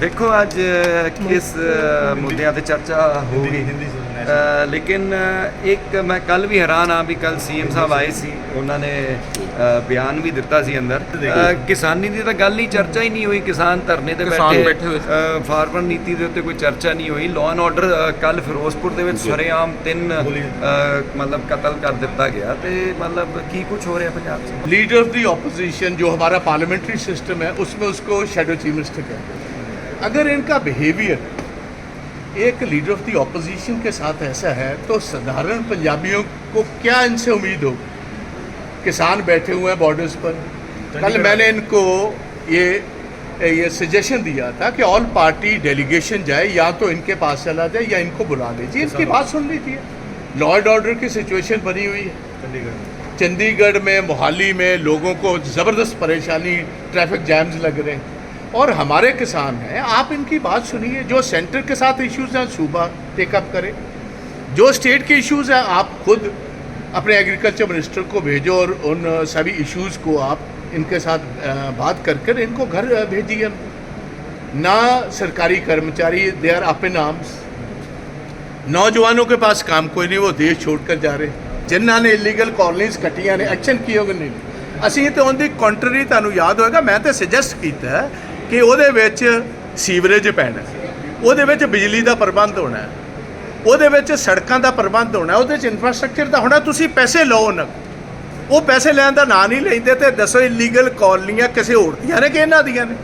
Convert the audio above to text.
ਦੇਖੋ ਅੱਜ ਕਿਸ ਅ, ਮੁੱਦਿਆਂ ਤੇ ਚਰਚਾ ਹੋਊਗੀ ਅ, ਲੇਕਿਨ ਅ, ਇੱਕ ਮੈਂ ਕੱਲ ਵੀ ਹੈਰਾਨ ਆ ਵੀ ਕੱਲ ਸੀਐਮ ਸਾਹਿਬ ਆਏ ਸੀ ਉਹਨਾਂ ਨੇ ਅ, ਬਿਆਨ ਵੀ ਦਿੱਤਾ ਸੀ ਅੰਦਰ ਅ, ਕਿਸਾਨੀ ਦੀ ਤਾਂ ਗੱਲ ਹੀ ਚਰਚਾ ਹੀ ਨਹੀਂ ਹੋਈ ਕਿਸਾਨ ਧਰਨੇ ਤੇ ਕਿਸਾਨ ਬੈਠੇ ਬੈਠੇ ਹੋਏ ਸੀ। ਫਾਰਮਰ ਨੀਤੀ ਦੇ ਉੱਤੇ ਕੋਈ ਚਰਚਾ ਨਹੀਂ ਹੋਈ ਲਾਅ ਐਂਡ ਆਰਡਰ ਕੱਲ ਫਿਰੋਜ਼ਪੁਰ ਦੇ ਵਿੱਚ ਸਰੇਆਮ ਤਿੰਨ ਅ, ਮਤਲਬ ਕਤਲ ਕਰ ਦਿੱਤਾ ਗਿਆ ਤੇ ਮਤਲਬ ਕੀ ਕੁਝ ਹੋ ਰਿਹਾ ਪੰਜਾਬ 'ਚ लीडर ऑफ दी ऑपोजिशन जो हमारा पार्लियामेंट्री सिस्टम है उसमें उसको शेडो चीफ मिनिस्टर कहते हैं अगर इनका बिहेवियर एक लीडर ऑफ़ द ऑपोजिशन के साथ ऐसा है तो साधारण पंजाबियों को क्या इनसे उम्मीद हो? किसान बैठे हुए हैं बॉर्डर्स पर। कल मैंने इनको ये ये सजेशन दिया था कि ऑल पार्टी डेलीगेशन जाए या तो इनके पास चला जाए या इनको बुला लीजिए इनकी बात सुन लीजिए लॉ एंड ऑर्डर की सिचुएशन बनी हुई है। चंडीगढ़ चंडीगढ़ में मोहाली में लोगों को ज़बरदस्त परेशानी ट्रैफ़िक जैम्स लग रहे हैं। और हमारे किसान हैं आप इनकी बात सुनिए जो सेंटर के साथ इश्यूज़ हैं सूबा टेकअप करें जो स्टेट के इश्यूज़ हैं आप खुद अपने एग्रीकल्चर मिनिस्टर को भेजो और उन सभी इश्यूज़ को आप इनके साथ अ, बात कर कर इनको घर अ, भेजिए ना सरकारी कर्मचारी they are up in arms ਨੌਜਵਾਨों के पास काम कोई नहीं वो देश छोड़कर जा रहे ਜਿਨ੍ਹਾਂ ਨੇ ਇਲੀਗਲ ਕਾਲੋਨੀਜ਼ ਕੱਟੀਆਂ ਨੇ ਐਕਸ਼ਨ ਕੀ ਹੋਗਾ ਨਹੀਂ ਅਸੀਂ ਤੇ ਉਹਦੀ ਕੰਟਰੀ ਤੁਹਾਨੂੰ ਯਾਦ ਹੋਏਗਾ ਮੈਂ ਤੇ ਸੁਜੈਸਟ ਕੀਤਾ ਹੈ ਕਿ ਉਹਦੇ ਵਿੱਚ ਸੀਵਰੇਜ ਪੈਣਾ ਉਹਦੇ ਵਿੱਚ ਬਿਜਲੀ ਦਾ ਪ੍ਰਬੰਧ ਹੋਣਾ ਉਹਦੇ ਵਿੱਚ ਸੜਕਾਂ ਦਾ ਪ੍ਰਬੰਧ ਹੋਣਾ ਉਹਦੇ ਵਿੱਚ ਇਨਫਰਾਸਟ੍ਰਕਚਰ ਦਾ ਹੋਣਾ ਤੁਸੀਂ ਪੈਸੇ ਲਓ ਨਾ ਉਹ ਪੈਸੇ ਲੈਣ ਦਾ ਨਾਂ ਨਹੀਂ ਲੈਂਦੇ ਤੇ ਦੱਸੋ ਇਲੀਗਲ ਕਾਲੋਨੀਆਂ ਕਿਸੇ ਹੋਰ ਦੀਆਂ ਨੇ ਕਿ ਇਹਨਾਂ ਦੀਆਂ ਨੇ?